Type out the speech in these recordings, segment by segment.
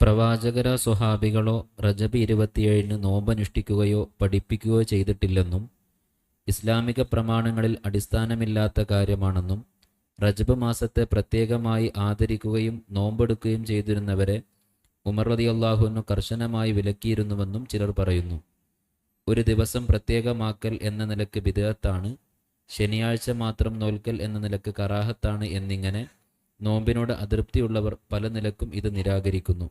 പ്രവാചകരോ സ്വഹാബികളോ റജബ് ഇരുപത്തിയേഴിന് നോമ്പനുഷ്ഠിക്കുകയോ പഠിപ്പിക്കുകയോ ചെയ്തിട്ടില്ലെന്നും ഇസ്ലാമിക പ്രമാണങ്ങളിൽ അടിസ്ഥാനമില്ലാത്ത കാര്യമാണെന്നും റജബ് മാസത്തെ പ്രത്യേകമായി ആദരിക്കുകയും നോമ്പെടുക്കുകയും ചെയ്തിരുന്നവരെ ഉമർ റളിയല്ലാഹുവിനു കർശനമായി വിലക്കിയിരുന്നുവെന്നും ചിലർ പറയുന്നു. ഒരു ദിവസം പ്രത്യേകമാക്കൽ എന്ന നിലയ്ക്ക് ബിദഅത്താണ് ശനിയാഴ്ച മാത്രം നോൽക്കൽ എന്ന നിലയ്ക്ക് കറാഹത്താണ് എന്നിങ്ങനെ നോമ്പിനോട് അതൃപ്തിയുള്ളവർ പല നിലക്കും ഇത് നിരാകരിക്കുന്നു.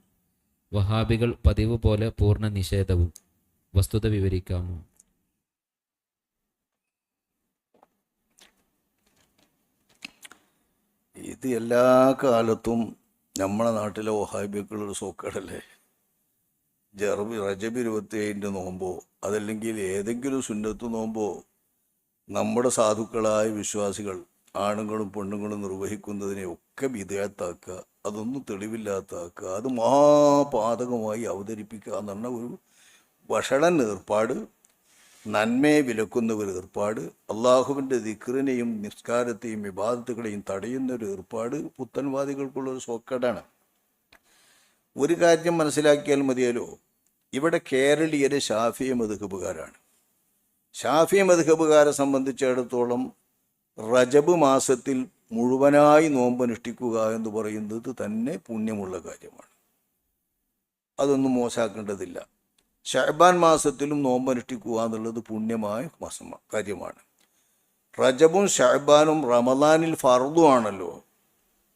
വഹാബികൾ പതിവ് പോലെ പൂർണ നിഷേധവും വസ്തുത വിവരിക്കാമോ? ഇത് എല്ലാ കാലത്തും നമ്മളെ നാട്ടിലെ വഹാബികൾ സോക്കേടല്ലേ? ജർബി റജബ് ഇരുപത്തിയേഴിന്റെ നോമ്പോ അതല്ലെങ്കിൽ ഏതെങ്കിലും സുന്നത്ത് നോമ്പോ നമ്മുടെ സാധുക്കളായ വിശ്വാസികൾ ആണുങ്ങളും പെണ്ണുങ്ങളും നിർവഹിക്കുന്നതിനെ ഒക്കെ വിധേയത്താക്കുക അതൊന്നും തെളിവില്ലാത്താക്കുക അത് മഹാപാതകമായി അവതരിപ്പിക്കുക എന്ന് പറഞ്ഞ ഒരു വഷളൻ ഏർപ്പാട് നന്മയെ വിലക്കുന്ന ഒരു ഏർപ്പാട് അള്ളാഹുവിന്റെ ദിക്റിനെയും നിസ്കാരത്തെയും വിവാദത്തുകളെയും തടയുന്ന ഒരു ഏർപ്പാട് പുത്തൻവാദികൾക്കുള്ള ഒരു സോക്കേടാണ്. ഒരു കാര്യം മനസ്സിലാക്കിയാൽ മതിയല്ലോ ഇവിടെ കേരളീയരെ ഷാഫിയ മധുഹബുകാരാണ്. ഷാഫി മധുഹബുകാരെ സംബന്ധിച്ചിടത്തോളം റജബ് മാസത്തിൽ മുഴുവനായി നോമ്പനുഷ്ഠിക്കുക എന്ന് പറയുന്നത് തന്നെ പുണ്യമുള്ള കാര്യമാണ്. അതൊന്നും മോശമാക്കേണ്ടതില്ല. ഷഹബാൻ മാസത്തിലും നോമ്പനുഷ്ഠിക്കുക എന്നുള്ളത് പുണ്യമായ മാസം കാര്യമാണ്. റജബും ഷഹബാനും റമദാനിൽ ഫർദുമാണല്ലോ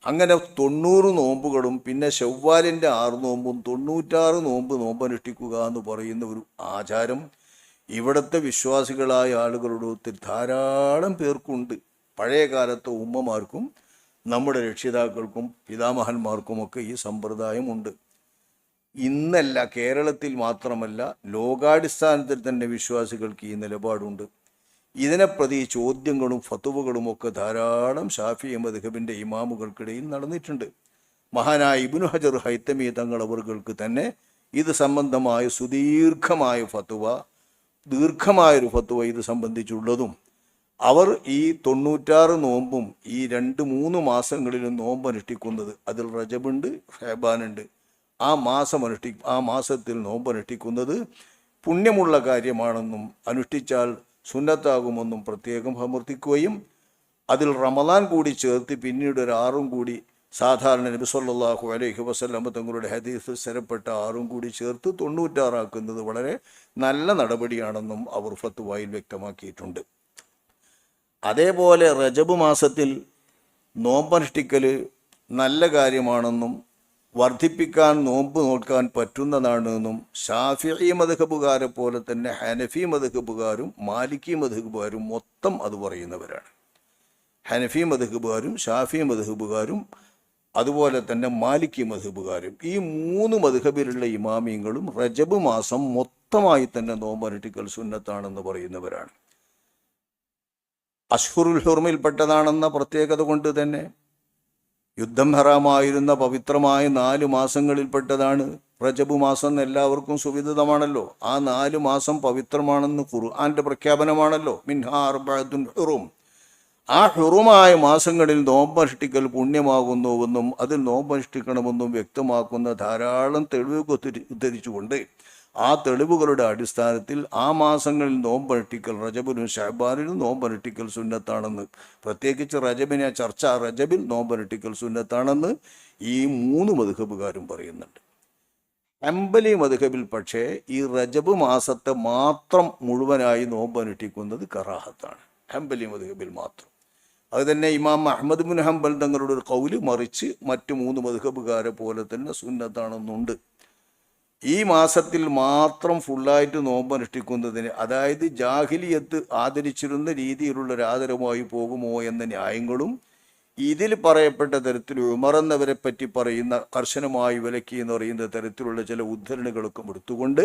അങ്ങനെ തൊണ്ണൂറ് നോമ്പുകളും പിന്നെ ഷവ്വാലിന്റെ ആറ് നോമ്പും തൊണ്ണൂറ്റാറ് നോമ്പ് നോമ്പനുഷ്ഠിക്കുക എന്ന് പറയുന്ന ഒരു ആചാരം ഇവിടുത്തെ വിശ്വാസികളായ ആളുകളുടെ ഒത്തിരി ധാരാളം പേർക്കുണ്ട്. പഴയ കാലത്തെ ഉമ്മമാർക്കും നമ്മുടെ രക്ഷിതാക്കൾക്കും പിതാമഹന്മാർക്കുമൊക്കെ ഈ സമ്പ്രദായമുണ്ട് ഇന്നല്ല കേരളത്തിൽ മാത്രമല്ല ലോകാടിസ്ഥാനത്തിൽ തന്നെ വിശ്വാസികൾക്ക് ഈ നിലപാടുണ്ട്. ഇതിനെ പ്രതി ചോദ്യങ്ങളും ഫത്തുവകളും ഒക്കെ ധാരാളം ഷാഫി മധുഹബിന്റെ ഇമാമുകൾക്കിടയിൽ നടന്നിട്ടുണ്ട്. മഹാനായ ഇബിനു ഹജർ ഹൈത്തമി തങ്ങൾ അവർക്ക് തന്നെ ഇത് സംബന്ധമായ സുദീർഘമായ ഫത്തുവ ദീർഘമായൊരു ഫത്തുവ ഇത് സംബന്ധിച്ചുള്ളതും അവർ ഈ തൊണ്ണൂറ്റാറ് നോമ്പും ഈ രണ്ട് മൂന്ന് മാസങ്ങളിലും നോമ്പ് അനുഷ്ഠിക്കുന്നത് അതിൽ റജബുണ്ട് ഫേബാനുണ്ട് ആ മാസം അനുഷ്ഠി ആ മാസത്തിൽ നോമ്പ് അനുഷ്ഠിക്കുന്നത് പുണ്യമുള്ള കാര്യമാണെന്നും അനുഷ്ഠിച്ചാൽ സുന്നത്താകുമെന്നും പ്രത്യേകം സമർത്ഥിക്കുകയും അതിൽ റമദാൻ കൂടി ചേർത്ത് പിന്നീട് ഒരു ആറും കൂടി സാധാരണ നബി സല്ലല്ലാഹു അലൈഹി വസ്ലമ തങ്ങളുടെ ഹദീസ് സ്ഥിരപ്പെട്ട ആറും കൂടി ചേർത്ത് തൊണ്ണൂറ്റാറാക്കുന്നത് വളരെ നല്ല നടപടിയാണെന്നും അവർ ഫത്തുവായിൽ വ്യക്തമാക്കിയിട്ടുണ്ട്. അതേപോലെ റജബ് മാസത്തിൽ നോമ്പനുഷ്ഠിക്കൽ നല്ല കാര്യമാണെന്നും വർദ്ധിപ്പിക്കാൻ നോമ്പ് നോക്കാൻ പറ്റുന്നതാണെന്നും ഷാഫി മധുഹബുകാരെ പോലെ തന്നെ ഹനഫി മധുഹബുകാരും മാലിക്കി മധുഹബുകാരും മൊത്തം അത് പറയുന്നവരാണ്. ഹനഫി മധുഹബുകാരും ഷാഫി മധുഹബുകാരും അതുപോലെ തന്നെ മാലിക്കി മധുഹബുകാരും ഈ മൂന്ന് മധുഹബിലുള്ള ഇമാമിയങ്ങളും റജബ് മാസം മൊത്തമായി തന്നെ നോമ്പനുഷ്ഠിക്കൽ സുന്നത്താണെന്ന് പറയുന്നവരാണ്. അഷ്ഹുറുൽ ഹുർമയിൽപ്പെട്ടതാണെന്ന പ്രത്യേകത കൊണ്ട് തന്നെ യുദ്ധം ഹറാമായിരുന്ന പവിത്രമായ നാല് മാസങ്ങളിൽപ്പെട്ടതാണ് റജബ് മാസം എല്ലാവർക്കും സുവിദിതമാണല്ലോ. ആ നാല് മാസം പവിത്രമാണെന്ന് ഖുർആന്റെ പ്രഖ്യാപനമാണല്ലോ. മിൻഹാർബുൻ ഹുറും. ആ ഹുറുമായ മാസങ്ങളിൽ നോമ്പനുഷ്ഠിക്കൽ പുണ്യമാകുന്നുവെന്നും അതിൽ നോമ്പനുഷ്ഠിക്കണമെന്നും വ്യക്തമാക്കുന്ന ധാരാളം തെളിവുകൾ ഉദ്ധരിച്ചുകൊണ്ട് ആ തെളിവുകളുടെ അടിസ്ഥാനത്തിൽ ആ മാസങ്ങളിൽ നോമ്പരട്ടിക്കൽ റജബിനും ഷഹബാനിനും നോമ്പരട്ടിക്കൽ സുന്നത്താണെന്ന്. പ്രത്യേകിച്ച് റജബിനെ ചർച്ച റജബിൽ നോമ്പരട്ടിക്കൽ സുന്നത്താണെന്ന് ഈ മൂന്ന് മധുഹബുകാരും പറയുന്നുണ്ട്. അമ്പലി മധുഹബിൽ പക്ഷേ ഈ റജബ് മാസത്തെ മാത്രം മുഴുവനായി നോമ്പനുഷ്ഠിക്കുന്നത് കറാഹത്താണ്. അമ്പലി മധുഹബിൽ മാത്രം. അത് തന്നെ ഇമാം അഹമ്മദ് ബിൻ ഹംബൽ തങ്ങളുടെ ഒരു കൗൽ മറിച്ച് മറ്റു മൂന്ന് മധുഹബുകാരെ പോലെ തന്നെ സുന്നത്താണെന്നുണ്ട്. ഈ മാസത്തിൽ മാത്രം ഫുള്ളായിട്ട് നോമ്പ് അനുഷ്ഠിക്കുന്നതിന് അതായത് ജാഹിലിയത്ത് ആദരിച്ചിരുന്ന രീതിയിലുള്ള ഒരു ആദരമായി പോകുമോ എന്ന ന്യായങ്ങളും ഇതിൽ പറയപ്പെട്ട തരത്തിൽ ഉമറന്നവരെ പറ്റി പറയുന്ന കർശനമായി വിലക്കി എന്ന് പറയുന്ന തരത്തിലുള്ള ചില ഉദ്ധരണികളൊക്കെ എടുത്തുകൊണ്ട്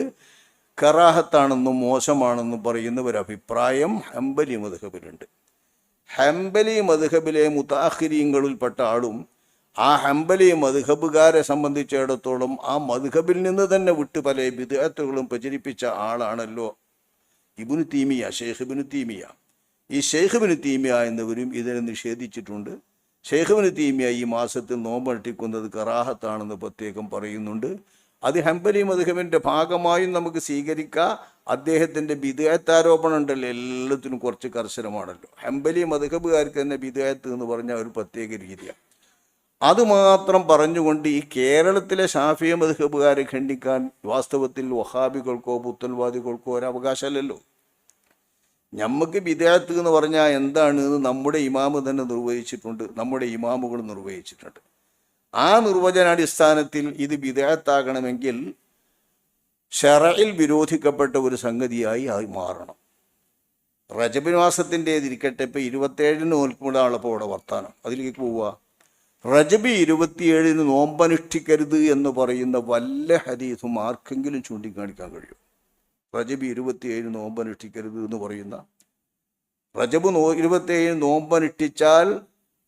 കറാഹത്താണെന്നും മോശമാണെന്നും പറയുന്ന ഒരു അഭിപ്രായം ഹംബലി മധുഹബിലുണ്ട് ഹംബലി മധുഹബിലെ മുതാഹിരിയങ്ങളിൽപ്പെട്ട ആളും ആ ഹംബലി മധുഹബുകാരെ സംബന്ധിച്ചിടത്തോളം ആ മധുഹബിൽ നിന്ന് തന്നെ വിട്ട് പല വിദഗ്ധകളും പ്രചരിപ്പിച്ച ആളാണല്ലോ ഇബുനു തീമിയ ഷെയ്ഖ് ഇബിനു തീമിയ. ഈ ഷെയ്ഖ് ഇബിനു തീമിയ എന്നിവരും ഇതിനെ നിഷേധിച്ചിട്ടുണ്ട്. ഷെയ്ഖുവിന് തീമിയ ഈ മാസത്തിൽ നോമ്പട്ടിക്കുന്നത് കറാഹത്താണെന്ന് പ്രത്യേകം പറയുന്നുണ്ട്. അത് ഹംബലി മധുഹബിന്റെ ഭാഗമായും നമുക്ക് സ്വീകരിക്കാം. അദ്ദേഹത്തിന്റെ വിധേയത്താരോപണം ഉണ്ടല്ലോ എല്ലാത്തിനും കുറച്ച് കർശനമാണല്ലോ. ഹംബലി മധുഹബുകാർക്ക് തന്നെ വിധേയത്ത് എന്ന് പറഞ്ഞാൽ ഒരു പ്രത്യേക രീതിയാണ്. അതുമാത്രം പറഞ്ഞുകൊണ്ട് ഈ കേരളത്തിലെ ഷാഫിയ മധുഹബുകാരെ ഖണ്ഡിക്കാൻ വാസ്തവത്തിൽ വഹാബികൾക്കോ പുത്തൽവാദികൾക്കോ ഒരു അവകാശമല്ലല്ലോ. ഞമ്മക്ക് വിദേഹത്ത് എന്ന് പറഞ്ഞാൽ എന്താണ് എന്ന് നമ്മുടെ ഇമാമ് തന്നെ നിർവഹിച്ചിട്ടുണ്ട് നമ്മുടെ ഇമാമുകൾ നിർവഹിച്ചിട്ടുണ്ട്. ആ നിർവചനാടിസ്ഥാനത്തിൽ ഇത് വിദേഹത്താകണമെങ്കിൽ ഷെറയിൽ വിരോധിക്കപ്പെട്ട ഒരു സംഗതിയായി അത് മാറണം. റജബ് മാസത്തിന്റെതിരിക്കട്ടെ ഇപ്പം ഇരുപത്തേഴിന് നോൽക്കുമ്പോഴാണപ്പോൾ ഇവിടെ വർത്താനം. അതിലേക്ക് പോവുക. റജബി ഇരുപത്തിയേഴിന് നോമ്പനുഷ്ഠിക്കരുത് എന്ന് പറയുന്ന വല്ല ഹദീസും ആർക്കെങ്കിലും ചൂണ്ടിക്കാണിക്കാൻ കഴിയും. റജബി ഇരുപത്തിയേഴ് നോമ്പനുഷ്ഠിക്കരുത് എന്ന് പറയുന്ന റജബ് നോ ഇരുപത്തിയേഴ് നോമ്പനുഷ്ഠിച്ചാൽ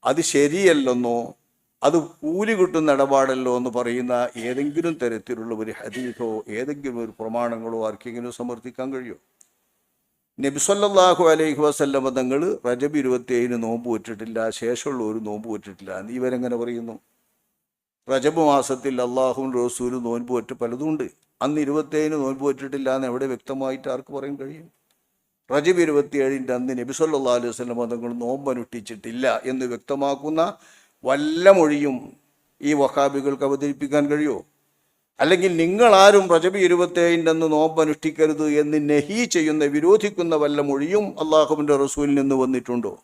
അത് ശരിയല്ലെന്നോ അത് കൂലി കിട്ടുന്ന ഇടപാടല്ലോ എന്ന് പറയുന്ന ഏതെങ്കിലും തരത്തിലുള്ള ഒരു ഹദീസോ ഏതെങ്കിലും ഒരു പ്രമാണങ്ങളോ ആർക്കെങ്കിലും സമർത്ഥിക്കാൻ കഴിയുമോ? നബിസല്ലാഹു അലൈഹി വസല്ലമ തങ്ങൾ റജബ് ഇരുപത്തിയേഴിന് നോമ്പ് വെച്ചിട്ടില്ല ശേഷമുള്ള ഒരു നോമ്പ് വെച്ചിട്ടില്ല. എന്ന് ഇവരെങ്ങനെ പറയുന്നു? റജബ് മാസത്തിൽ അള്ളാഹും റസൂലും നോൻപ് വെറ്റ് പലതുമുണ്ട് അന്ന് ഇരുപത്തേഴിന് നോൻപ് വെച്ചിട്ടില്ല എന്ന് എവിടെ വ്യക്തമായിട്ട് ആർക്ക് പറയാൻ കഴിയും? റജബ് ഇരുപത്തിയേഴിന്റെ അന്ന് നബി സല്ലാ അലൈഹി വസ്ലം തങ്ങൾ നോമ്പ് അനുഷ്ഠിച്ചിട്ടില്ല എന്ന് വ്യക്തമാക്കുന്ന വല്ല മൊഴിയും ഈ വഹാബികൾക്ക് അവതരിപ്പിക്കാൻ കഴിയുമോ? അല്ലെങ്കിൽ നിങ്ങളാരും റജബി ഇരുപത്തേഴിന്റെ അന്ന് നോമ്പ് അനുഷ്ഠിക്കരുത് എന്ന് നെഹി ചെയ്യുന്ന വിരോധിക്കുന്ന വല്ല മൊഴിയും അള്ളാഹുവിന്റെ റസൂലിൽ നിന്ന് വന്നിട്ടുണ്ടോ?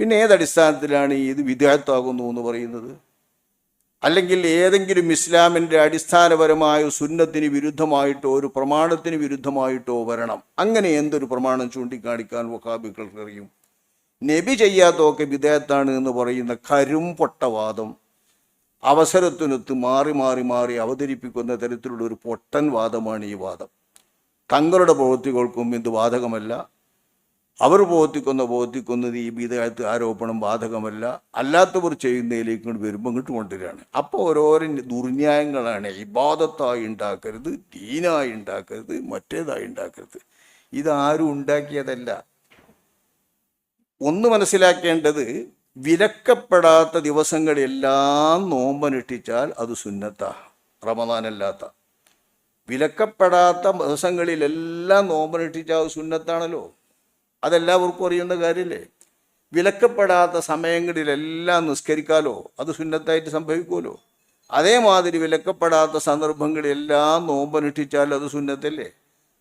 പിന്നെ ഏതടിസ്ഥാനത്തിലാണ് ഈ ഇത് വിദ്യാർത്ഥമാകുന്നു എന്ന് പറയുന്നത്? അല്ലെങ്കിൽ ഏതെങ്കിലും ഇസ്ലാമിന്റെ അടിസ്ഥാനപരമായ സുന്നത്തിന് വിരുദ്ധമായിട്ടോ ഒരു പ്രമാണത്തിന് വിരുദ്ധമായിട്ടോ വരണം. അങ്ങനെ എന്തൊരു പ്രമാണം ചൂണ്ടിക്കാണിക്കാൻ വഹാബികൾക്ക് അറിയും നബി ചെയ്യാത്തതൊക്കെ വിദേഹത്താണ് എന്ന് പറയുന്ന കരുംപൊട്ടവാദം. അവസരത്തിനൊത്ത് മാറി മാറി മാറി അവതരിപ്പിക്കുന്ന തരത്തിലുള്ള ഒരു പൊട്ടൻ വാദമാണ് ഈ വാദം. തങ്ങളുടെ പ്രവൃത്തികൾക്കും ഇത് ബാധകമല്ല അവർ പ്രവർത്തിക്കുന്ന പ്രവർത്തിക്കുന്നത് ഈ ബീതകാലത്ത് ആരോപണം ബാധകമല്ല അല്ലാത്തവർ ചെയ്യുന്നതിലേക്ക് ഇങ്ങോട്ട് വരുമ്പോൾ ഇങ്ങോട്ട് കൊണ്ടുവരികയാണ്. അപ്പോൾ ഓരോരോ ദുർന്യായങ്ങളാണ്. ഇബാദത്തായി ഉണ്ടാക്കരുത് ദീനായി ഉണ്ടാക്കരുത് മറ്റേതായി ഉണ്ടാക്കരുത്. ഇതാരും ഉണ്ടാക്കിയതല്ല. ഒന്ന് മനസ്സിലാക്കേണ്ടത് വിലക്കപ്പെടാത്ത ദിവസങ്ങളെല്ലാം നോമ്പനുഷ്ഠിച്ചാൽ അത് സുന്നത്ത റമദാനല്ലാത്ത. വിലക്കപ്പെടാത്ത ദിവസങ്ങളിലെല്ലാം നോമ്പനുഷ്ഠിച്ചാൽ അത് സുന്നത്താണല്ലോ. അതെല്ലാവർക്കും അറിയുന്ന കാര്യമല്ലേ വിലക്കപ്പെടാത്ത സമയങ്ങളിലെല്ലാം നിസ്കരിക്കാലോ അത് സുന്നത്തായിട്ട് സംഭവിക്കുമല്ലോ. അതേമാതിരി വിലക്കപ്പെടാത്ത സന്ദർഭങ്ങളിലെല്ലാം നോമ്പനുഷ്ഠിച്ചാൽ അത് സുന്നത്തല്ലേ?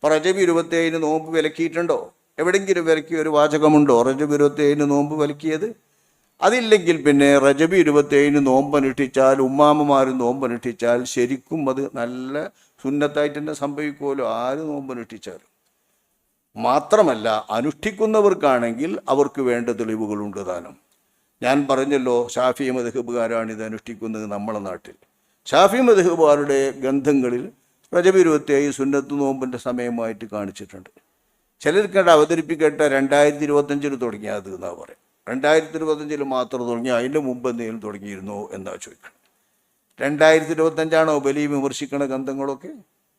പ്രജവി ഇരുപത്തേഴിന് നോമ്പ് വിലക്കിയിട്ടുണ്ടോ? എവിടെയെങ്കിലും വിലക്കിയ ഒരു വാചകമുണ്ടോ? റജബ് ഇരുപത്തേഴിന് നോമ്പ് വിലക്കിയത്? അതില്ലെങ്കിൽ പിന്നെ റജബി ഇരുപത്തേഴിന് നോമ്പനുഷ്ഠിച്ചാൽ ഉമ്മാമ്മമാർ നോമ്പനുഷ്ഠിച്ചാൽ ശരിക്കും അത് നല്ല സുന്നത്തായിട്ട് തന്നെ സംഭവിക്കുമല്ലോ. ആര് നോമ്പനുഷ്ഠിച്ചാലും. മാത്രമല്ല അനുഷ്ഠിക്കുന്നവർക്കാണെങ്കിൽ അവർക്ക് വേണ്ട തെളിവുകളുണ്ട് താനും. ഞാൻ പറഞ്ഞല്ലോ ഷാഫി മധുഹബുകാരാണ് ഇത് അനുഷ്ഠിക്കുന്നത് നമ്മളെ നാട്ടിൽ. ഷാഫി മധുഹബുകാരുടെ ഗ്രന്ഥങ്ങളിൽ റജബ് ഇരുപത്തിയേഴ് സുന്നത്ത് നോമ്പിന്റെ സമയമായിട്ട് കാണിച്ചിട്ടുണ്ട്. ചിലർക്കേണ്ട അവതരിപ്പിക്കട്ടെ രണ്ടായിരത്തി ഇരുപത്തഞ്ചിന് തുടങ്ങിയത് എന്നാണ് പറയും. രണ്ടായിരത്തി ഇരുപത്തഞ്ചിൽ മാത്രം തുടങ്ങി അതിന്റെ മുമ്പ് എന്തെങ്കിലും തുടങ്ങിയിരുന്നോ എന്നാ ചോദിക്കണം. രണ്ടായിരത്തി ഇരുപത്തഞ്ചാണോ ബലി വിമർശിക്കണ ഗന്ധങ്ങളൊക്കെ?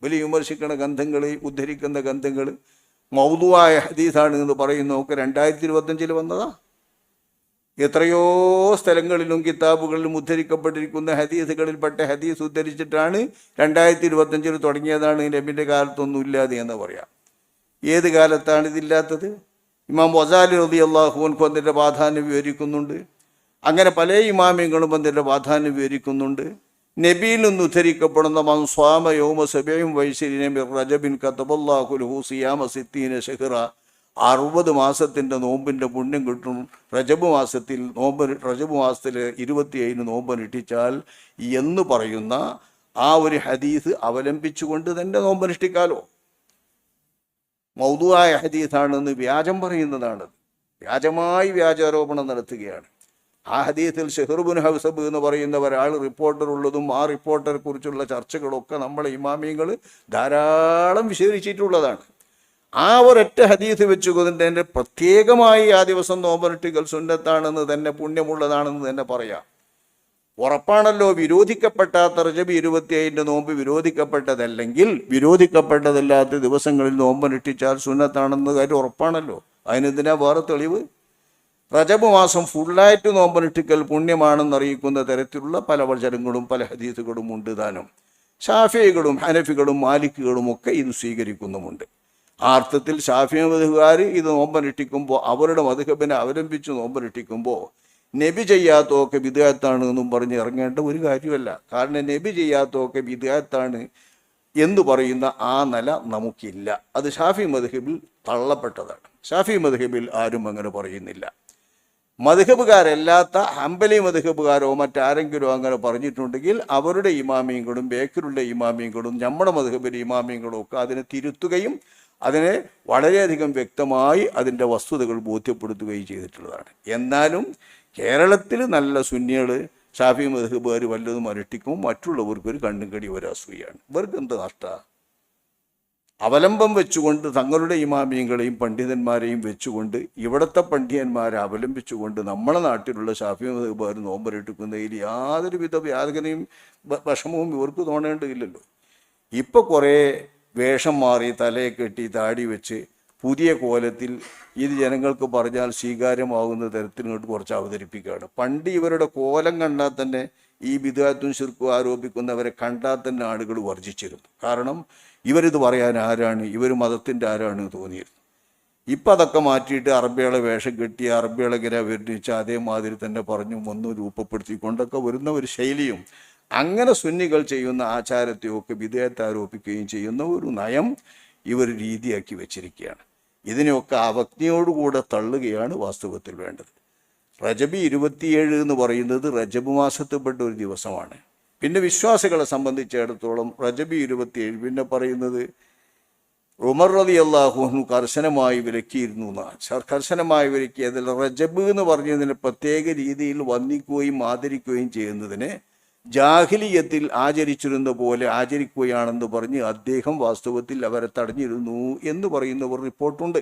ബലി വിമർശിക്കണ ഗന്ധങ്ങൾ ഉദ്ധരിക്കുന്ന ഗന്ധങ്ങൾ മൗതുവായ ഹദീസാണ് എന്ന് പറയുന്നതൊക്കെ രണ്ടായിരത്തി ഇരുപത്തഞ്ചിൽ വന്നതാ. എത്രയോ സ്ഥലങ്ങളിലും കിതാബുകളിലും ഉദ്ധരിക്കപ്പെട്ടിരിക്കുന്ന ഹദീസുകളിൽപ്പെട്ട ഹദീസ് ഉദ്ധരിച്ചിട്ടാണ് രണ്ടായിരത്തി ഇരുപത്തഞ്ചിൽ തുടങ്ങിയതാണ്. നബിന്റെ കാലത്തൊന്നും ഇല്ലാതെ എന്ന് പറയാം. ഏത് കാലത്താണ് ഇതില്ലാത്തത്? ഇമാം വസാലി റബി അള്ളാഹുവൻഖു അതിന്റെ പ്രാധാന്യം വിവരിക്കുന്നുണ്ട്. അങ്ങനെ പല ഇമാമിങ്ങളും അതിന്റെ പ്രാധാന്യം വിവരിക്കുന്നുണ്ട്. നബിയിൽ നിന്ന് ഉദ്ധരിക്കപ്പെടുന്ന മൻ സ്വാമ യോമ സബയും വൈശരിനെ റജബിൻ കത്തബല്ലാഹുലുഹു സിയാമ സിത്തീന ഷെഹ്റ അറുപത് മാസത്തിന്റെ നോമ്പിന്റെ പുണ്യം കിട്ടും. റജബ് മാസത്തിൽ നോമ്പ് റജബ് മാസത്തിൽ ഇരുപത്തിയേഴിന് നോമ്പനുഷ്ഠിച്ചാൽ എന്ന് പറയുന്ന ആ ഒരു ഹദീസ് അവലംബിച്ചുകൊണ്ട് തന്നെ നോമ്പനുഷ്ഠിക്കാലോ. മൗതുവായ ഹദീസാണെന്ന് വ്യാജം പറയുന്നതാണ്. വ്യാജമായി വ്യാജാരോപണം നടത്തുകയാണ്. ആ ഹദീസിൽ ഷെഹറുബുൻ ഹൗസബ് എന്ന് പറയുന്ന ഒരാൾ റിപ്പോർട്ടർ ഉള്ളതും ആ റിപ്പോർട്ടറെ കുറിച്ചുള്ള ചർച്ചകളൊക്കെ നമ്മളെ ഇമാമിയങ്ങൾ ധാരാളം വിശദീകരിച്ചിട്ടുള്ളതാണ്. ആ ഒരൊറ്റ ഹദീസ് വെച്ചുകൊണ്ട് എന്റെ പ്രത്യേകമായി ആ ദിവസം നോമ്പനട്ടികൾ സുന്നത്താണെന്ന് തന്നെ പുണ്യമുള്ളതാണെന്ന് തന്നെ പറയാം. ഉറപ്പാണല്ലോ വിരോധിക്കപ്പെട്ട റജബി ഇരുപത്തിയേഴിന്റെ നോമ്പ് വിരോധിക്കപ്പെട്ടതല്ലെങ്കിൽ വിരോധിക്കപ്പെട്ടതല്ലാത്ത ദിവസങ്ങളിൽ നോമ്പ് നോമ്പനുഷ്ഠിച്ചാൽ സുന്നത്താണെന്ന കാര്യം ഉറപ്പാണല്ലോ. അതിനെന്തിനാ വേറെ തെളിവ്? റജബ് മാസം ഫുള്ളായിട്ട് നോമ്പനുഷ്ഠിക്കൽ പുണ്യമാണെന്നറിയിക്കുന്ന തരത്തിലുള്ള പല വചനങ്ങളും പല ഹദീസുകളും ഉണ്ട് താനും ഷാഫികളും ഹനഫികളും മാലിക്കുകളും ഒക്കെ ഇത് സ്വീകരിക്കുന്നുമുണ്ട്. ആ അർത്ഥത്തിൽ ഷാഫി മധുകാർ ഇത് നോമ്പനുഷ്ഠിക്കുമ്പോൾ അവരുടെ മധുഹബിനെ അവലംബിച്ച് നോമ്പനുഷ്ഠിക്കുമ്പോൾ നബി ചെയ്യാത്തതൊക്കെ വിദേഹത്താണ് എന്നും പറഞ്ഞ് ഇറങ്ങേണ്ട ഒരു കാര്യമല്ല. കാരണം നബി ചെയ്യാത്തതൊക്കെ വിദേഹത്താണ് എന്ന് പറയുന്ന ആ നില നമുക്കില്ല. അത് ഷാഫി മധുഹബിൽ തള്ളപ്പെട്ടതാണ്. ഷാഫി മധുഹബിൽ ആരും അങ്ങനെ പറയുന്നില്ല. മധുഹബുകാരല്ലാത്ത ഹംബലി മധുഹബുകാരോ മറ്റാരെങ്കിലും അങ്ങനെ പറഞ്ഞിട്ടുണ്ടെങ്കിൽ അവരുടെ ഇമാമിയങ്ങളും ബേക്കറുടെ ഇമാമിയങ്ങളും നമ്മുടെ മധുഹബിലെ ഇമാമിയങ്ങളും ഒക്കെ അതിനെ തിരുത്തുകയും അതിനെ വളരെയധികം വ്യക്തമായി അതിന്റെ വസ്തുതകൾ ബോധ്യപ്പെടുത്തുകയും ചെയ്തിട്ടുള്ളതാണ്. എന്നാലും കേരളത്തിൽ നല്ല സുന്നികൾ ഷാഫി മധുഹബുകാർ വല്ലതും അരട്ടിക്കും മറ്റുള്ളവർക്ക് ഒരു കണ്ണും കടി ഒരു അസൂയാണ് ഇവർക്ക് എന്ത് നഷ്ട? അവലംബം വെച്ചുകൊണ്ട് തങ്ങളുടെ ഇമാമിയങ്ങളെയും പണ്ഡിതന്മാരെയും വെച്ചുകൊണ്ട് ഇവിടുത്തെ പണ്ഡിതന്മാരെ അവലംബിച്ചുകൊണ്ട് നമ്മുടെ നാട്ടിലുള്ള ഷാഫി മധുബാർ നോമ്പരെടുക്കുന്നതിൽ യാതൊരുവിധ വ്യാധകനെയും വ- വിഷമവും ഇവർക്ക് തോന്നേണ്ടതില്ലല്ലോ. ഇപ്പോൾ കുറേ വേഷം മാറി തലയെ കെട്ടി താടി വെച്ച് പുതിയ കോലത്തിൽ ഇത് ജനങ്ങൾക്ക് പറഞ്ഞാൽ സ്വീകാര്യമാകുന്ന തരത്തിൽ ഇങ്ങോട്ട് കുറച്ച് അവതരിപ്പിക്കുകയാണ്. പണ്ട് ഇവരുടെ കോലം കണ്ടാൽ തന്നെ ഈ വിധാത്വം ശിർക്കും ആരോപിക്കുന്നവരെ കണ്ടാൽ തന്നെ ആളുകൾ വർജിച്ചിരുന്നു. കാരണം ഇവരിത് പറയാൻ ആരാണ് ഇവർ മതത്തിന്റെ ആരാണ് തോന്നിയിരുന്നു. ഇപ്പം അതൊക്കെ മാറ്റിയിട്ട് അറബികളെ വേഷം കെട്ടി അറബികളെ ഇങ്ങനെ വിരണിച്ച് അതേമാതിരി തന്നെ പറഞ്ഞു രൂപപ്പെടുത്തി രൂപപ്പെടുത്തിക്കൊണ്ടൊക്കെ വരുന്ന ഒരു ശൈലിയും അങ്ങനെ സുന്നികൾ ചെയ്യുന്ന ആചാരത്തെയൊക്കെ വിധേയത്തെ ആരോപിക്കുകയും ചെയ്യുന്ന ഒരു നയം ഇവർ രീതിയാക്കി വെച്ചിരിക്കുകയാണ്. ഇതിനെയൊക്കെ അവജ്ഞയോടുകൂടെ തള്ളുകയാണ് വാസ്തവത്തിൽ വേണ്ടത്. റജബി ഇരുപത്തിയേഴ് എന്ന് പറയുന്നത് റജബ് മാസത്തിൽപ്പെട്ട ഒരു ദിവസമാണ്. പിന്നെ വിശ്വാസികളെ സംബന്ധിച്ചിടത്തോളം റജബി ഇരുപത്തിയേഴ് പിന്നെ പറയുന്നത് ഉമർ റതി അള്ളാഹുഹു കർശനമായി വിലക്കിയിരുന്നു എന്നാണ്. കർശനമായി വിലക്കിയതിൽ റജബ് എന്ന് പറഞ്ഞതിന് പ്രത്യേക രീതിയിൽ വന്ദിക്കുകയും ആദരിക്കുകയും ചെയ്യുന്നതിന് ജാഹിലിയത്തിൽ ആചരിച്ചിരുന്ന പോലെ ആചരിക്കുകയാണെന്ന് പറഞ്ഞ് അദ്ദേഹം വാസ്തവത്തിൽ അവരെ തടഞ്ഞിരുന്നു എന്ന് പറയുന്ന ഒരു റിപ്പോർട്ടുണ്ട്.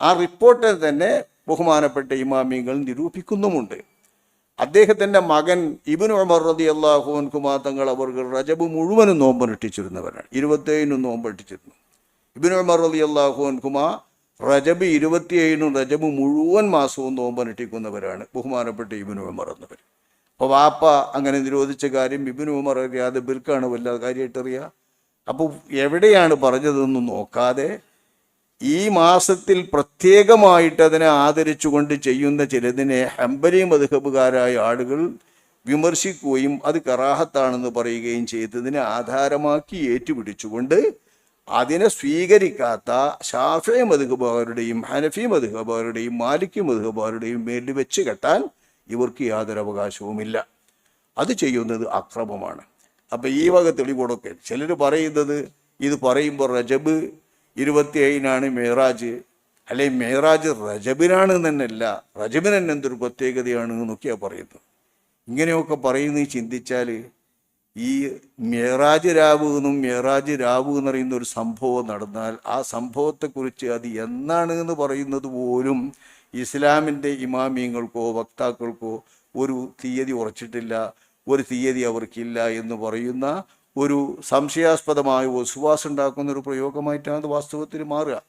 ആ റിപ്പോർട്ടിൽ തന്നെ ബഹുമാനപ്പെട്ട ഇമാമിങ്ങൾ നിരൂപിക്കുന്നുമുണ്ട്. അദ്ദേഹത്തിന്റെ മകൻ ഇബിൻ ഉമർ റതി അള്ളാഹുൻകുമാ തങ്ങൾ അവർ റജബ് മുഴുവനും നോമ്പ് നെട്ടിച്ചിരുന്നവരാണ് ഇരുപത്തേഴിനും നോമ്പ് നോമ്പനുഷ്ഠിച്ചിരുന്നു ഇബിൻ ഉമർ റതി അള്ളാഹുൻകുമാ റജബ് ഇരുപത്തിയേഴിനും റജബ് മുഴുവൻ മാസവും നോമ്പ് നെട്ടിക്കുന്നവരാണ് ബഹുമാനപ്പെട്ട ഇബിൻ ഉമർ എന്നവർ. അപ്പോൾ വാപ്പ അങ്ങനെ നിരോധിച്ച കാര്യം ബിബിൻ ഉമർ അറിയാതെ ബിർക്കാണ് വല്ലാതെ കാര്യമായിട്ട് അറിയുക അപ്പോൾ എവിടെയാണ് പറഞ്ഞതെന്ന് നോക്കാതെ ഈ മാസത്തിൽ പ്രത്യേകമായിട്ട് അതിനെ ആദരിച്ചുകൊണ്ട് ചെയ്യുന്ന ചിലതിനെ ഹംബലി മധുഹബുകാരായ ആളുകൾ വിമർശിക്കുകയും അത് കറാഹത്താണെന്ന് പറയുകയും ചെയ്തതിനെ ആധാരമാക്കി ഏറ്റുപിടിച്ചുകൊണ്ട് അതിനെ സ്വീകരിക്കാത്ത ഷാഫി മധുഹബുകാരുടെയും ഹനഫി മധുഹബുകാരുടെയും മാലിക് മധുഹബുകാരുടെയും മേലിൽ വെച്ച് കെട്ടാൻ ഇവർക്ക് യാതൊരു അവകാശവുമില്ല അത് ചെയ്യുന്നത് അക്രമമാണ്. അപ്പം ഈ വക തെളിവുകളൊക്കെ ചിലർ പറയുന്നത് ഇത് പറയുമ്പോൾ റജബ് ഇരുപത്തിയേഴിനാണ് മേറാജ്. അല്ലെ മേറാജ് റജബിനാണ് തന്നെയല്ല റജബിന് തന്നെ എന്തൊരു പ്രത്യേകതയാണ് എന്നൊക്കെയാണ് പറയുന്നത്. ഇങ്ങനെയൊക്കെ പറയുന്നത് ചിന്തിച്ചാൽ ഈ മേറാജ് രാവ് എന്നും മേറാജ് രാവ് എന്ന് പറയുന്ന ഒരു സംഭവം നടന്നാൽ ആ സംഭവത്തെക്കുറിച്ച് അത് എന്നാണ് എന്ന് പറയുന്നത് പോലും ഇസ്ലാമിന്റെ ഇമാമിയങ്ങൾക്കോ വക്താക്കൾക്കോ ഒരു തീയതി ഉറച്ചിട്ടില്ല ഒരു തീയതി അവർക്കില്ല എന്ന് പറയുന്ന ഒരു സംശയാസ്പദമായ വസുവാസം ഉണ്ടാക്കുന്ന ഒരു പ്രയോഗമായിട്ടാണ് അത് വാസ്തവത്തിൽ മാറുക.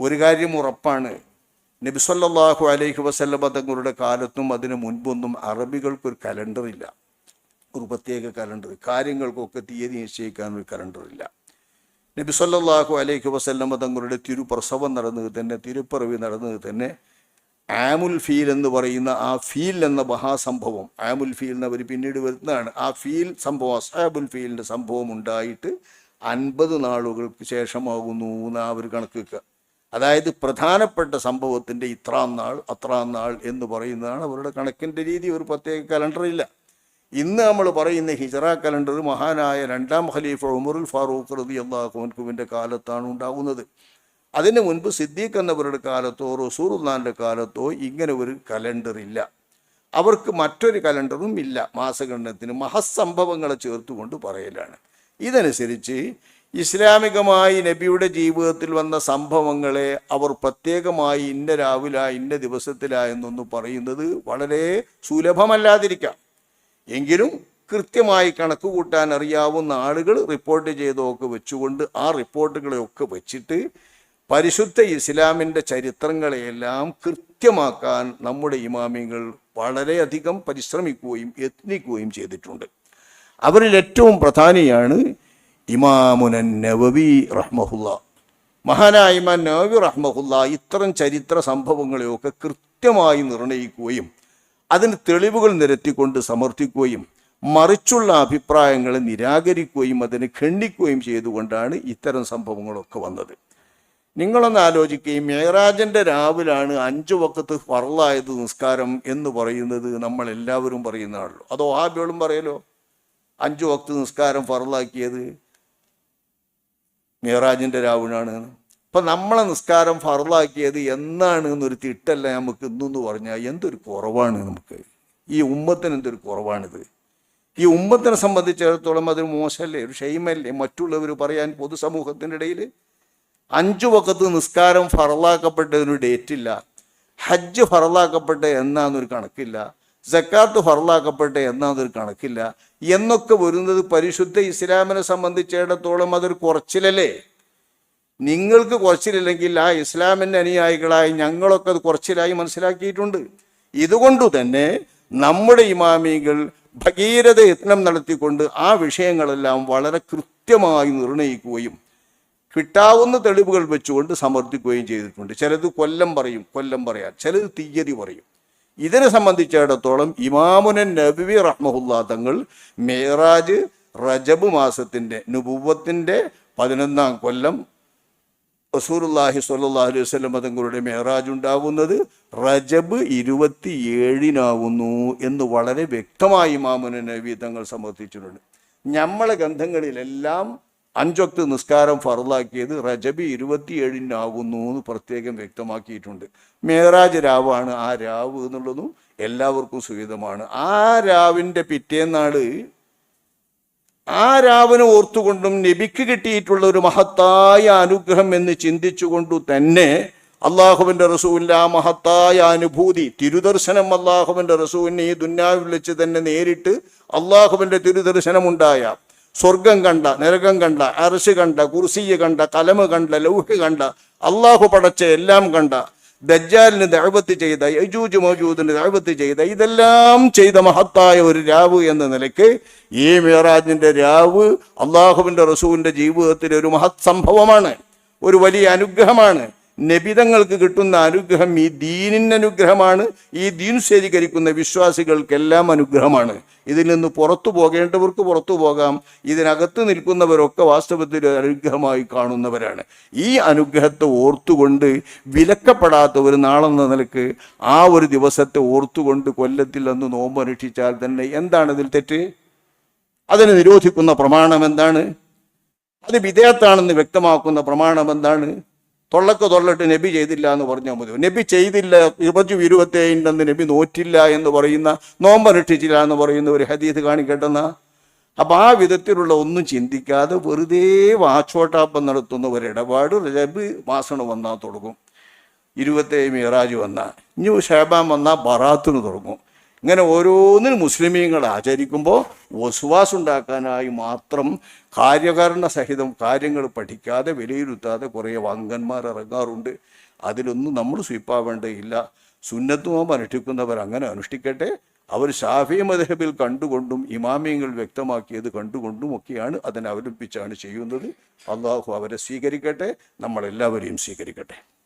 ഒരു കാര്യം ഉറപ്പാണ്. നബിസ്വല്ലാഹു അലൈഹി വസല്ലമ തങ്ങളുടെ കാലത്തും അതിനു മുൻപൊന്നും അറബികൾക്കൊരു കലണ്ടറില്ല. ഒരു പ്രത്യേക കലണ്ടർ. കാര്യങ്ങൾക്കൊക്കെ തീയതി നിശ്ചയിക്കാൻ ഒരു കലണ്ടറില്ല. നബി സല്ലാഹു അലൈഹി വസല്ലമ തങ്ങളുടെ തിരുപ്രസവം നടന്നത് തന്നെ തിരുപ്പിറവി നടന്നത് തന്നെ ആമുൽ ഫീൽ എന്ന് പറയുന്ന ആ ഫീൽ എന്ന മഹാസംഭവം. ആമുൽ ഫീൽ എന്ന് അവർ പിന്നീട് വരുന്നതാണ്. ആ ഫീൽ സംഭവം അസാബുൽ ഫീലിന്റെ സംഭവം ഉണ്ടായിട്ട് അൻപത് നാളുകൾക്ക് ശേഷമാകുന്നു എന്നാ അവർ കണക്ക് വെക്കുക അതായത് പ്രധാനപ്പെട്ട സംഭവത്തിന്റെ ഇത്രാം നാൾ അത്രാം നാൾ എന്ന് പറയുന്നതാണ് അവരുടെ കണക്കിന്റെ രീതി. ഒരു പ്രത്യേക കലണ്ടറില്ല. ഇന്ന് നമ്മൾ പറയുന്ന ഹിജറ കലണ്ടർ മഹാനായ രണ്ടാം ഖലീഫ ഉമറുൽ ഫാറൂഖ് റതി അള്ളാഹുൻകുവിന്റെ കാലത്താണ് ഉണ്ടാകുന്നത് അതിന് മുൻപ് സിദ്ദീഖ് എന്നവരുടെ കാലത്തോ റസൂറുല്ലാന്റെ കാലത്തോ ഇങ്ങനെ ഒരു കലണ്ടർ ഇല്ല. അവർക്ക് മറ്റൊരു കലണ്ടറും ഇല്ല. മാസഗണനത്തിന് മഹസംഭവങ്ങളെ ചേർത്തുകൊണ്ട് പറയലാണ്. ഇതനുസരിച്ച് ഇസ്ലാമികമായി നബിയുടെ ജീവിതത്തിൽ വന്ന സംഭവങ്ങളെ അവർ പ്രത്യേകമായി ഇന്ന രാവില ഇന്ന ദിവസത്തിലാ എന്നൊന്ന് പറയുന്നത് വളരെ സുലഭമല്ലാതിരിക്കാം. എങ്കിലും കൃത്യമായി കണക്ക് കൂട്ടാൻ അറിയാവുന്ന ആളുകൾ റിപ്പോർട്ട് ചെയ്തതൊക്കെ വെച്ചുകൊണ്ട് ആ റിപ്പോർട്ടുകളെയൊക്കെ വെച്ചിട്ട് പരിശുദ്ധ ഇസ്ലാമിന്റെ ചരിത്രങ്ങളെയെല്ലാം കൃത്യമാക്കാൻ നമ്മുടെ ഇമാമികൾ വളരെയധികം പരിശ്രമിക്കുകയും യത്നിക്കുകയും ചെയ്തിട്ടുണ്ട്. അവരിൽ ഏറ്റവും പ്രധാനിയാണ് ഇമാമുനൻ നവവി റഹ്മഹുല്ല. മഹാനായ ഇമാൻ നവവി റഹ്മഹുല്ല ഇത്തരം ചരിത്ര സംഭവങ്ങളെയൊക്കെ കൃത്യമായി നിർണയിക്കുകയും അതിന് തെളിവുകൾ നിരത്തിക്കൊണ്ട് സമർത്ഥിക്കുകയും മറിച്ചുള്ള അഭിപ്രായങ്ങളെ നിരാകരിക്കുകയും അതിനെ ഖണ്ഡിക്കുകയും ചെയ്തുകൊണ്ടാണ് ഇത്തരം സംഭവങ്ങളൊക്കെ വന്നത്. നിങ്ങളൊന്ന് ആലോചിക്കുകയും മേയറാജന്റെ രാവിലാണ് അഞ്ചു വക്കത്ത് ഫറലായത് നിസ്കാരം എന്ന് പറയുന്നത് നമ്മൾ എല്ലാവരും പറയുന്നതാണല്ലോ. അതോ ആബികളും പറയലോ? അഞ്ചു വക്ത് നിസ്കാരം ഫറലാക്കിയത് മേയറാജന്റെ രാവിനാണ് അപ്പൊ നമ്മളെ നിസ്കാരം ഫറലാക്കിയത് എന്നാണ് എന്നൊരു തിട്ടല്ല നമുക്ക് ഇന്നെന്ന് പറഞ്ഞാൽ എന്തൊരു കുറവാണ് നമുക്ക്. ഈ ഉമ്മത്തിന് എന്തൊരു കുറവാണിത്. ഈ ഉമ്മത്തിനെ സംബന്ധിച്ചിടത്തോളം അതൊരു മോശമല്ലേ ഒരു ഷെയ്മല്ലേ മറ്റുള്ളവർ പറയാൻ പൊതുസമൂഹത്തിന്റെ ഇടയിൽ അഞ്ചു വക്കത്ത് നിസ്കാരം ഫറലാക്കപ്പെട്ടതിന് ഡേറ്റ് ഇല്ല ഹജ്ജ് ഫറലാക്കപ്പെട്ട എന്നാന്നൊരു കണക്കില്ല. ജക്കാത്ത് ഫറലാക്കപ്പെട്ട എന്നാന്നൊരു കണക്കില്ല. എന്നൊക്കെ വരുന്നത് പരിശുദ്ധ ഇസ്ലാമിനെ സംബന്ധിച്ചിടത്തോളം അതൊരു കുറച്ചിലല്ലേ? നിങ്ങൾക്ക് കുറച്ചിലില്ലെങ്കിൽ ആ ഇസ്ലാമിന്റെ അനുയായികളായി ഞങ്ങളൊക്കെ അത് കുറച്ചിലായി മനസ്സിലാക്കിയിട്ടുണ്ട്. ഇതുകൊണ്ടു തന്നെ നമ്മുടെ ഇമാമികൾ ഭഗീരഥ യത്നം നടത്തിക്കൊണ്ട് ആ വിഷയങ്ങളെല്ലാം വളരെ കൃത്യമായി നിർണയിക്കുകയും കിട്ടാവുന്ന തെളിവുകൾ വെച്ചുകൊണ്ട് സമർത്ഥിക്കുകയും ചെയ്തിട്ടുണ്ട്. ചിലത് കൊല്ലം പറയും കൊല്ലം പറയാൻ ചിലത് തീയതി പറയും. ഇതിനെ സംബന്ധിച്ചിടത്തോളം ഇമാമുനൻ നബി റഹ്മഹുല്ലാ തങ്ങൾ മേറാജ് റജബ് മാസത്തിന്റെ നുബുവത്തിന്റെ പതിനൊന്നാം കൊല്ലം റസൂലുള്ളാഹി സ്വല്ലല്ലാഹു അലൈഹി വസ്ലം തങ്ങളുടെ മെഹറാജ് ഉണ്ടാവുന്നത് റജബ് ഇരുപത്തി ഏഴിനാവുന്നു എന്ന് വളരെ വ്യക്തമായി മാമുന നബി തങ്ങൾ സമർത്ഥിച്ചിട്ടുണ്ട്. നമ്മളെ ഗ്രന്ഥങ്ങളിലെല്ലാം അഞ്ചൊക്ത് നിസ്കാരം ഫറലാക്കിയത് റജബ് ഇരുപത്തിയേഴിനാകുന്നു എന്ന് പ്രത്യേകം വ്യക്തമാക്കിയിട്ടുണ്ട്. മേറാജ് രാവാണ് ആ രാവ് എന്നുള്ളതും എല്ലാവർക്കും സുഹിതമാണ് ആ രാവിന്റെ പിറ്റേന്നാൾ ആ രാവനെ ഓർത്തുകൊണ്ടും നബിക്ക് കിട്ടിയിട്ടുള്ള ഒരു മഹത്തായ അനുഗ്രഹം എന്ന് ചിന്തിച്ചുകൊണ്ടു തന്നെ അള്ളാഹുവിന്റെ റസൂലിന്റെ ആ മഹത്തായ അനുഭൂതി തിരുദർശനം അള്ളാഹുവിന്റെ റസൂലിനെ ഈ ദുന്യാവിൽ വെച്ച് തന്നെ നേരിട്ട് അള്ളാഹുവിന്റെ തിരുദർശനമുണ്ടായ. സ്വർഗം കണ്ട നരകം കണ്ട അരശ് കണ്ട കുർസിയ കണ്ട കലമ് കണ്ട ലൗഹ് കണ്ട അള്ളാഹു പടച്ച എല്ലാം കണ്ട. ദജ്ജാലിന് ദൈവത്ത് ചെയ്ത യജൂജ് മൗജൂദിന് ദൈവത്ത് ചെയ്ത ഇതെല്ലാം ചെയ്ത മഹത്തായ ഒരു രാവ് എന്ന നിലയ്ക്ക് ഈ മിറാജിന്റെ രാവ് അള്ളാഹുവിന്റെ റസൂലിന്റെ ജീവിതത്തിലെ ഒരു മഹത് സംഭവമാണ്. ഒരു വലിയ അനുഗ്രഹമാണ്. നബിതങ്ങൾക്ക് കിട്ടുന്ന അനുഗ്രഹം ഈ ദീനിൻ അനുഗ്രഹമാണ്. ഈ ദീൻ സ്വീകരിക്കുന്ന വിശ്വാസികൾക്കെല്ലാം അനുഗ്രഹമാണ്. ഇതിൽ നിന്ന് പുറത്തു പോകേണ്ടവർക്ക് പുറത്തു പോകാം. ഇതിനകത്ത് നിൽക്കുന്നവരൊക്കെ വാസ്തവത്തിൽ അനുഗ്രഹമായി കാണുന്നവരാണ്. ഈ അനുഗ്രഹത്തെ ഓർത്തുകൊണ്ട് വിലക്കപ്പെടാത്ത ഒരു നാളെന്ന നിലയ്ക്ക് ആ ഒരു ദിവസത്തെ ഓർത്തുകൊണ്ട് കൊല്ലത്തിൽ അന്ന് നോമ്പ് അനുഷ്ഠിച്ചാൽ തന്നെ എന്താണ് ഇതിൽ തെറ്റ്? അതിനെ നിരോധിക്കുന്ന പ്രമാണം എന്താണ്? അത് വിധേയത്താണെന്ന് വ്യക്തമാക്കുന്ന പ്രമാണം എന്താണ്? തൊള്ളക്ക് തൊള്ളിട്ട് നബി ചെയ്തില്ല എന്ന് പറഞ്ഞാൽ മതി നബി ചെയ്തില്ല ഇരുപത്തി ഇരുപത്തേഴിന്റെ നബി നോറ്റില്ല എന്ന് പറയുന്ന നോമ്പനുഷ്ഠിച്ചില്ല എന്ന് പറയുന്ന ഒരു ഹദീസ് കാണിക്കട്ടെന്ന അപ്പം ആ വിധത്തിലുള്ള ഒന്നും ചിന്തിക്കാതെ വെറുതെ വാച്ചോട്ടാപ്പം നടത്തുന്ന ഒരു ഇടപാട് രബ് മാസണം വന്നാൽ തുടങ്ങും. ഇരുപത്തേഴ് മിറാജ് വന്നാൽ. ഇനി ഷേബാൻ വന്നാൽ ബറാത്തിന് തുടങ്ങും. ഇങ്ങനെ ഓരോന്നിനും മുസ്ലിമീങ്ങൾ ആചരിക്കുമ്പോൾ വസുവാസ് ഉണ്ടാക്കാനായി മാത്രം കാര്യകാരണ സഹിതം കാര്യങ്ങൾ പഠിക്കാതെ വിലയിരുത്താതെ കുറേ വങ്കന്മാർ ഇറങ്ങാറുണ്ട്. അതിലൊന്നും നമ്മൾ സ്വീപ്പാവേണ്ടതില്ല. സുന്നത്വം അനുഷ്ഠിക്കുന്നവർ അങ്ങനെ അനുഷ്ഠിക്കട്ടെ. അവർ ഷാഫി മദഹബിൽ കണ്ടുകൊണ്ടും ഇമാമിയങ്ങൾ വ്യക്തമാക്കിയത് കണ്ടുകൊണ്ടും ഒക്കെയാണ് അതിനെ അവലംബിച്ചാണ് ചെയ്യുന്നത്. അള്ളാഹു അവരെ സ്വീകരിക്കട്ടെ. നമ്മളെല്ലാവരെയും സ്വീകരിക്കട്ടെ.